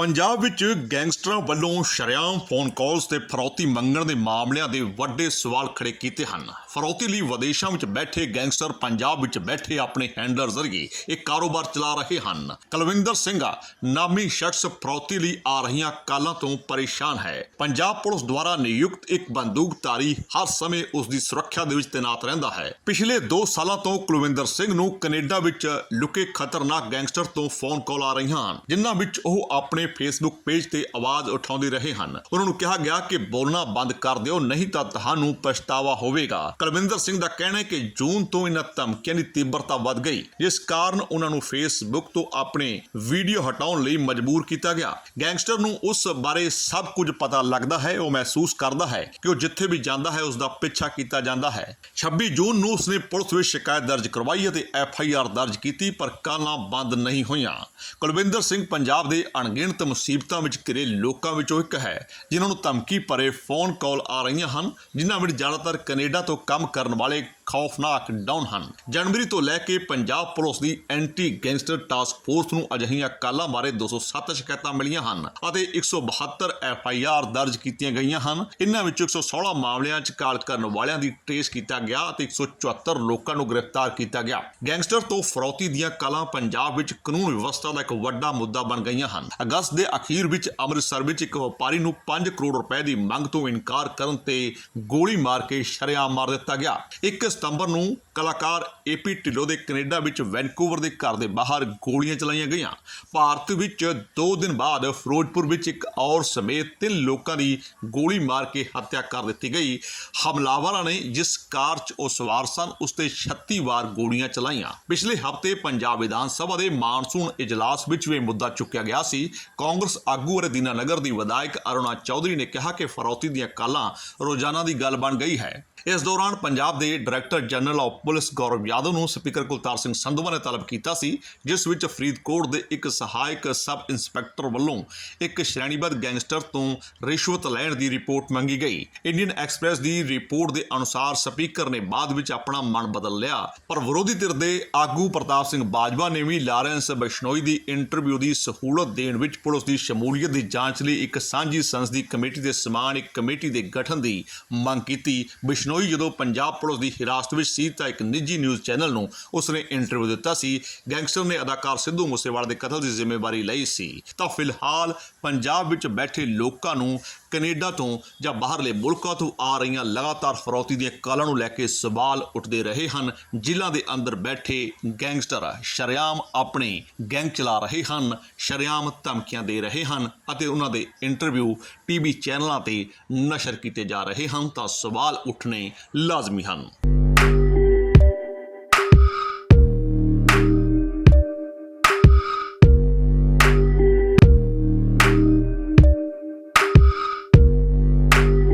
ਪੰਜਾਬ ਵਿੱਚ ਗੈਂਗਸਟਰਾਂ ਵੱਲੋਂ ਸ਼ਰੇਆਮ ਫੋਨ ਕਾਲਸ ਤੇ ਫਰੌਤੀ ਮੰਗਣ ਦੇ ਮਾਮਲਿਆਂ ਦੇ ਵੱਡੇ ਸਵਾਲ ਖੜੇ ਕੀਤੇ ਹਨ। ਫਰੌਤੀ ਲਈ ਵਿਦੇਸ਼ਾਂ ਵਿੱਚ ਬੈਠੇ ਗੈਂਗਸਟਰ ਪੰਜਾਬ ਵਿੱਚ ਬੈਠੇ ਆਪਣੇ ਹੈਂਡਲਰ ਜ਼ਰੀਏ ਇਹ ਕਾਰੋਬਾਰ ਚਲਾ ਰਹੇ ਹਨ। ਕੁਲਵਿੰਦਰ ਸਿੰਘ ਨਾਮੀ ਸ਼ਖਸ ਫਰੌਤੀ ਲਈ ਆ ਰਹੀਆਂ ਕਾਲਾਂ ਤੋਂ ਪਰੇਸ਼ਾਨ ਹੈ। ਪੰਜਾਬ ਪੁਲਿਸ ਦੁਆਰਾ ਨਿਯੁਕਤ ਇੱਕ ਬੰਦੂਕਧਾਰੀ ਹਰ ਸਮੇਂ ਉਸ ਦੀ ਸੁਰੱਖਿਆ ਦੇ ਵਿੱਚ ਤੈਨਾਤ ਰਹਿੰਦਾ ਹੈ। ਪਿਛਲੇ 2 ਸਾਲਾਂ ਤੋਂ ਕੁਲਵਿੰਦਰ ਸਿੰਘ ਨੂੰ ਕੈਨੇਡਾ ਵਿੱਚ ਲੁਕੇ ਖਤਰਨਾਕ ਗੈਂਗਸਟਰ ਤੋਂ ਫੋਨ ਕਾਲ ਆ ਰਹੀਆਂ ਹਨ, ਜਿਨ੍ਹਾਂ ਵਿੱਚ ਉਹ ਆਪਣੇ ਫੇਸਬੁੱਕ ਪੇਜ ਤੇ ਆਵਾਜ਼ ਉਠਾਉਂਦੇ ਰਹੇ ਹਨ। ਉਹਨਾਂ ਨੂੰ ਕਿਹਾ ਗਿਆ ਕਿ ਬੋਲਣਾ ਬੰਦ ਕਰ ਦਿਓ, ਨਹੀਂ ਤਾਂ ਤੁਹਾਨੂੰ ਪਛਤਾਵਾ ਹੋਵੇਗਾ। ਕੁਲਵਿੰਦਰ ਸਿੰਘ ਦਾ ਕਹਿਣਾ ਹੈ ਕਿ ਜੂਨ ਤੋਂ ਇਹਨਾਂ ਧਮਕੀਆਂ ਦੀ ਤੀਬਰਤਾ ਵੱਧ ਗਈ। ਜਿਸ ਕਾਰਨ ਉਹਨਾਂ ਨੂੰ ਫੇਸਬੁੱਕ ਤੋਂ ਆਪਣੇ ਵੀਡੀਓ ਹਟਾਉਣ ਲਈ ਮਜਬੂਰ ਕੀਤਾ ਗਿਆ। ਗੈਂਗਸਟਰ ਨੂੰ ਉਸ ਬਾਰੇ ਸਭ ਕੁਝ ਪਤਾ ਲੱਗਦਾ ਹੈ, ਉਹ ਮਹਿਸੂਸ ਕਰਦਾ ਹੈ ਕਿ ਉਹ ਜਿੱਥੇ ਵੀ ਜਾਂਦਾ ਹੈ ਉਸ ਦਾ ਪਿੱਛਾ ਕੀਤਾ ਜਾਂਦਾ ਹੈ। 26 ਜੂਨ ਨੂੰ ਉਸਨੇ ਪੁਲਿਸ ਵਿੱਚ ਸ਼ਿਕਾਇਤ ਦਰਜ ਕਰਵਾਈ ਅਤੇ ਐਫ ਆਈ ਆਰ ਦਰਜ ਕੀਤੀ, ਪਰ ਕਾਲਾਂ ਬੰਦ ਨਹੀਂ ਹੋਈਆਂ। ਕੁਲਵਿੰਦਰ ਸਿੰਘ ਪੰਜਾਬ ਦੇ ਅਣਗਿਣਤ ਮੁਸੀਬਤਾਂ ਵਿੱਚ ਘਿਰੇ ਲੋਕਾਂ ਵਿੱਚੋਂ ਇੱਕ ਹੈ, ਜਿਨ੍ਹਾਂ ਨੂੰ ਧਮਕੀ ਭਰੇ ਫੋਨ ਕਾਲ ਆ ਰਹੀਆਂ ਹਨ, ਜਿਨ੍ਹਾਂ ਵਿੱਚ ਜ਼ਿਆਦਾਤਰ ਕੈਨੇਡਾ ਤੋਂ ਕੰਮ ਕਰਨ ਵਾਲੇ ਖੌਫਨਾਕ ਡਾਊਨ ਹਨ। ਜਨਵਰੀ ਤੋਂ ਲੈ ਕੇ ਪੰਜਾਬ ਪੁਲਿਸ ਦੀ ਐਂਟੀ ਗੈਂਗਸਟਰ ਟਾਸਕ ਫੋਰਸ ਨੂੰ ਅਜਿਹੀਆਂ ਕਾਲਾਂ ਬਾਰੇ 207 ਸ਼ਿਕਾਇਤਾਂ ਮਿਲੀਆਂ ਹਨ ਅਤੇ 172 ਐਫ ਆਈ ਆਰ ਦਰਜ ਕੀਤੀਆਂ ਗਈਆਂ ਹਨ। ਇਨ੍ਹਾਂ ਵਿੱਚੋਂ 116 ਮਾਮਲਿਆਂ 'ਚ ਕਾਲ ਕਰਨ ਵਾਲਿਆਂ ਦੀ ਟ੍ਰੇਸ ਕੀਤਾ ਗਿਆ ਅਤੇ 174 ਲੋਕਾਂ ਨੂੰ ਗ੍ਰਿਫਤਾਰ ਕੀਤਾ ਗਿਆ। ਗੈਂਗਸਟਰ ਤੋਂ ਫਰੌਤੀ ਦੀਆਂ ਕਾਲਾਂ ਪੰਜਾਬ ਵਿੱਚ ਕਾਨੂੰਨ ਵਿਵਸਥਾ ਦਾ ਇੱਕ ਵੱਡਾ ਮੁੱਦਾ ਬਣ ਗਈਆਂ ਹਨ। ਅਗਸਤ ਦੇ ਅਖੀਰ ਵਿੱਚ ਅੰਮ੍ਰਿਤਸਰ ਵਿੱਚ ਇੱਕ ਵਪਾਰੀ ਨੂੰ 5 ਕਰੋੜ ਰੁਪਏ ਦੀ ਮੰਗ ਤੋਂ ਇਨਕਾਰ ਕਰਨ ਤੇ ਗੋਲੀ ਮਾਰ ਕੇ ਸ਼ਰੇਆਮ ਮਾਰ ਦਿੱਤਾ ਗਿਆ। 1 ਸਤੰਬਰ ਨੂੰ ਕਲਾਕਾਰ ਏਪੀ ਢਿੱਲੋਂ ਦੇ ਕੈਨੇਡਾ ਵਿੱਚ ਵੈਨਕੂਵਰ ਦੇ ਘਰ ਦੇ ਬਾਹਰ ਗੋਲੀਆਂ ਚਲਾਈਆਂ ਗਈਆਂ। ਭਾਰਤ ਵਿੱਚ 2 ਦਿਨ ਬਾਅਦ ਫਿਰੋਜ਼ਪੁਰ ਵਿੱਚ ਇੱਕ ਔਰ ਸਮੇਤ ਤਿੰਨ ਲੋਕਾਂ ਦੀ ਗੋਲੀ ਮਾਰ ਕੇ ਹੱਤਿਆ ਕਰ ਦਿੱਤੀ ਗਈ। ਹਮਲਾਵਰਾਂ ਨੇ ਜਿਸ ਕਾਰ 'ਚ ਉਹ ਸਵਾਰ ਸਨ, ਉਸ ਤੇ 36 ਵਾਰ ਗੋਲੀਆਂ ਚਲਾਈਆਂ। ਪਿਛਲੇ ਹਫ਼ਤੇ ਪੰਜਾਬ ਵਿਧਾਨ ਸਭਾ ਦੇ ਮਾਨਸੂਨ ਇਜਲਾਸ ਵਿੱਚ ਵੀ ਇਹ ਮੁੱਦਾ ਚੁੱਕਿਆ ਗਿਆ ਸੀ। ਕਾਂਗਰਸ ਆਗੂ ਅਤੇ ਦੀਨਾਨਗਰ ਦੀ ਵਿਧਾਇਕ ਅਰੁਣਾ ਚੌਧਰੀ ਨੇ ਕਿਹਾ ਕਿ ਫਰੌਤੀ ਦੀਆਂ ਕਾਲਾਂ ਰੋਜ਼ਾਨਾ ਦੀ ਗੱਲ ਬਣ ਗਈ ਹੈ। ਇਸ ਦੌਰਾਨ ਪੰਜਾਬ ਦੇ director general of police Gaurav Yadav ਨੂੰ ਸਪੀਕਰ ਕੁਲਤਾਰ ਸਿੰਘ ਸੰਧਵਾ ਨੇ ਤਲਬ ਕੀਤਾ ਸੀ, ਜਿਸ ਵਿੱਚ ਫਰੀਦਕੋਟ ਦੇ ਇੱਕ ਸਹਾਇਕ ਸਬ ਇੰਸਪੈਕਟਰ ਵੱਲੋਂ ਇੱਕ ਸ਼੍ਰੇਣੀਬੱਧ ਗੈਂਗਸਟਰ ਤੋਂ ਰਿਸ਼ਵਤ ਲੈਣ ਦੀ ਰਿਪੋਰਟ ਮੰਗੀ ਗਈ। ਇੰਡੀਅਨ ਐਕਸਪ੍ਰੈਸ ਦੀ ਰਿਪੋਰਟ ਦੇ ਅਨੁਸਾਰ ਸਪੀਕਰ ਨੇ ਬਾਅਦ ਵਿੱਚ ਆਪਣਾ ਮਨ ਬਦਲ ਲਿਆ। ਪਰ ਵਿਰੋਧੀ ਧਿਰ ਦੇ ਆਗੂ ਪ੍ਰਤਾਪ ਸਿੰਘ ਬਾਜਵਾ ਨੇ ਵੀ ਲਾਰੈਂਸ ਬਿਸ਼ਨੋਈ ਦੀ ਇੰਟਰਵਿਊ ਦੀ ਸਹੂਲਤ ਦੇਣ ਵਿੱਚ ਪੁਲਿਸ ਦੀ ਸ਼ਮੂਲੀਅਤ ਦੀ ਜਾਂਚ ਲਈ ਇੱਕ ਸਾਂਝੀ ਸੰਸਦੀ ਕਮੇਟੀ ਦੇ ਸਮਾਨ ਇੱਕ ਕਮੇਟੀ ਦੇ ਗਠਨ ਦੀ ਮੰਗ ਕੀਤੀ। ਬਿਸ਼ਨੋਈ ਜਦੋਂ ਪੰਜਾਬ ਪੁਲਿਸ ਦੀ ਹਿਰਾਸਤ ਵਿੱਚ ਸੀ ਤਾਂ ਇੱਕ ਨਿੱਜੀ ਨਿਊਜ਼ ਚੈਨਲ ਨੂੰ ਉਸਨੇ ਇੰਟਰਵਿਊ ਦਿੱਤਾ ਸੀ। ਗੈਂਗਸਟਰ ਨੇ ਅਦਾਕਾਰ ਸਿੱਧੂ ਮੂਸੇਵਾਲਾ ਦੇ ਕਤਲ ਦੀ ਜ਼ਿੰਮੇਵਾਰੀ ਲਈ ਸੀ। ਤਾਂ ਫਿਲਹਾਲ ਪੰਜਾਬ ਵਿੱਚ ਬੈਠੇ ਲੋਕਾਂ ਨੂੰ ਕੈਨੇਡਾ ਤੋਂ ਜਾਂ ਬਾਹਰਲੇ ਮੁਲਕਾਂ ਤੋਂ ਆ ਰਹੀਆਂ ਲਗਾਤਾਰ ਫਰੌਤੀ ਦੀਆਂ ਕਾਲਾਂ ਨੂੰ ਲੈ ਕੇ ਸਵਾਲ ਉੱਠਦੇ ਰਹੇ ਹਨ। ਜ਼ਿਲ੍ਹਾ ਦੇ ਅੰਦਰ ਬੈਠੇ ਗੈਂਗਸਟਰ ਸ਼ਰੇਆਮ ਆਪਣੇ ਗੈਂਗ ਚਲਾ ਰਹੇ ਹਨ, ਸ਼ਰੇਆਮ ਧਮਕੀਆਂ ਦੇ ਰਹੇ ਹਨ ਅਤੇ ਉਹਨਾਂ ਦੇ ਇੰਟਰਵਿਊ ਟੀਵੀ ਚੈਨਲਾਂ ਤੇ ਨਸ਼ਰ ਕੀਤੇ ਜਾ ਰਹੇ ਹਨ। ਤਾਂ ਸਵਾਲ ਉੱਠਣੇ ਲਾਜ਼ਮੀ ਹਨ।